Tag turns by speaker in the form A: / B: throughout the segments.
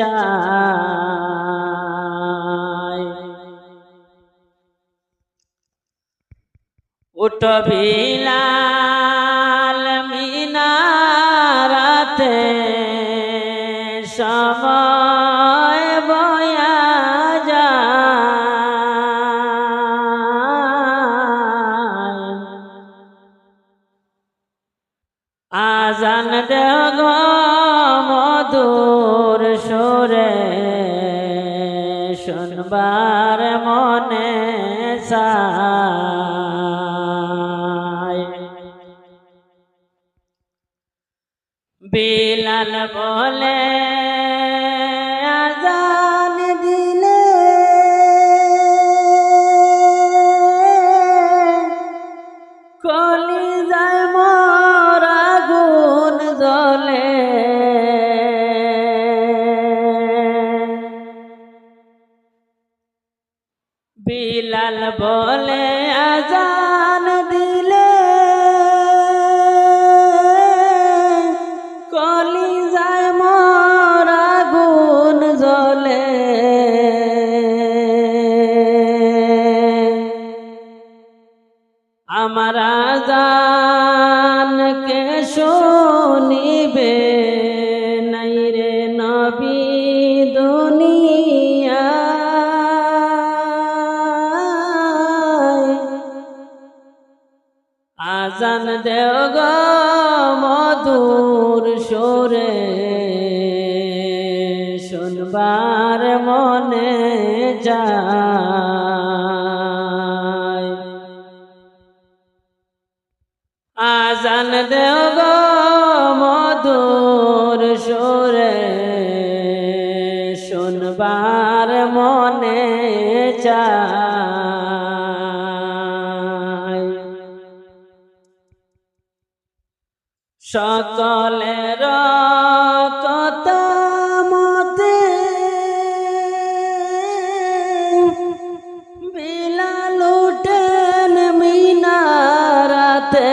A: চায় উঠ বিলাল মিনারাতে সময় বয়া যায়। আজান দেগ মধুর শুনবার মনে বিলাল বলে বিলাল বলে আজান দিলে কলি যায় মোর আগুন জ্বলে। আমার আজানকে শুনিবে? আজান দেও গো মধুর সুরে। শুনবার মনে যায়। আজান দেও গো মধুর সুরে। সকলের কথা মতে বিলাল উঠেন মিনারাতে।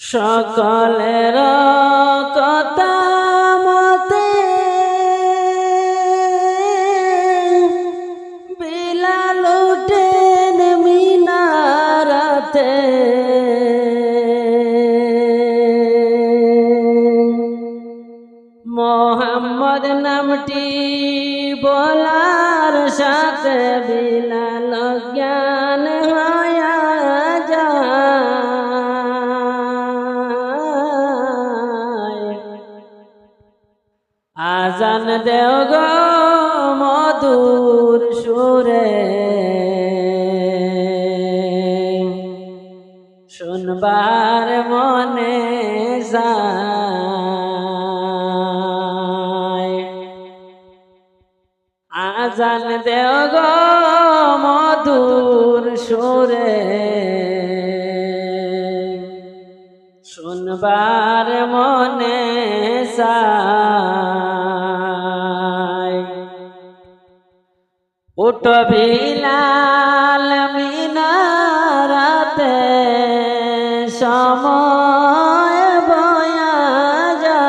A: সকলের মিনারাতে মোহাম্মদ নামটি বলার সাথে বিলাল জ্ঞান হয়া আজান দেও গো মধুর সুরে। শুনবার মনে যায়। আজান দেও গো মধুর সুরে। শুনবার মনে বিলাল সময় বয়া যায়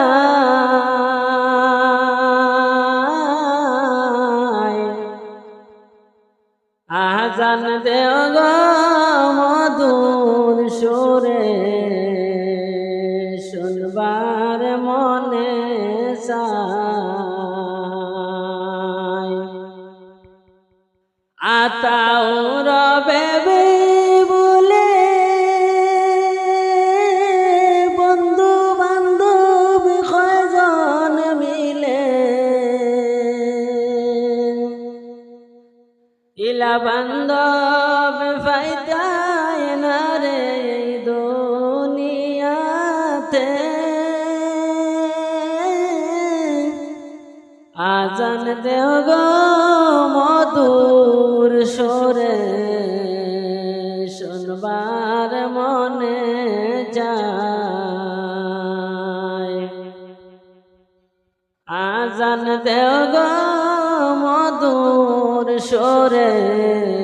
A: আজান দেও মধুর সুরে শুনবার মনে আতাও ইলা বান্ধব ফাইদায় না রে এই আজান দেও গো মধুর সরে, শুনবার মনে যায় আজান দেও গো মধুর সরে